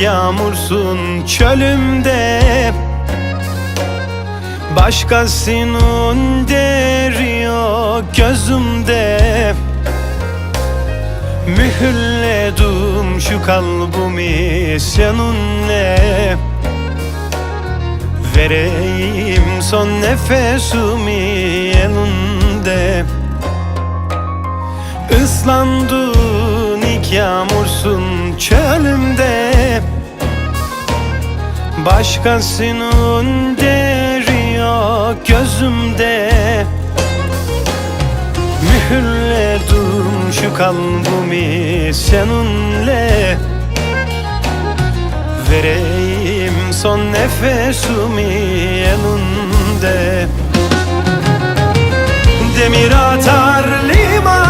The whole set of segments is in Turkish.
İlk yağmursun çölümde. Başkasının deri yok gözümde. Mühürledim şu kalbimi seninle. Vereyim son nefesimi elinde. Islandın ilk Başkasının deri yok gözümde. Mühürledim şu kalbimi seninle. Vereyim son nefesimi elinde. Demir atar limana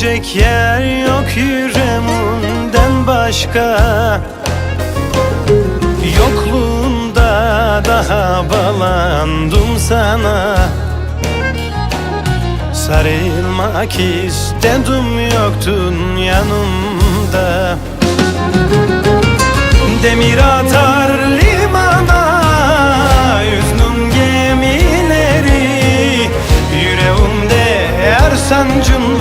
Gidecek yer yok yüreğimden başka. Yokluğunda daha bağlandım sana. Sarılmak istedim yoktun yanımda. Demir atar limana Yüznün gemileri. Yüreğimde her sancın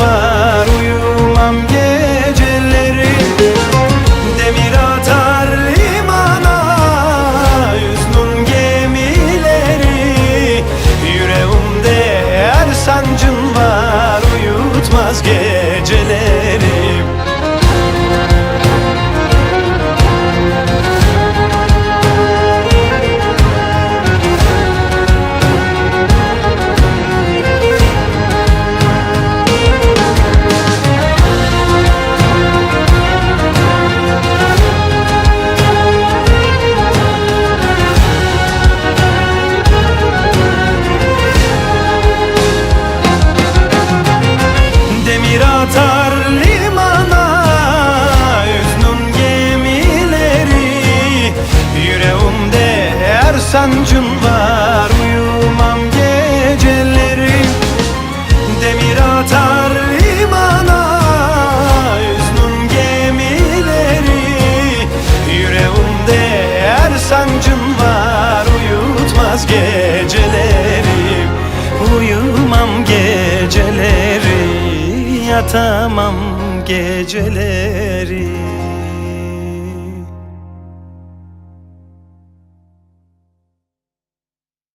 her Sancın var Uyumam geceleri. Demir atar limana Yüznün gemileri. Yüreğimde her sancın var Uyutmaz geceleri. Uyumam geceleri Yatamam geceleri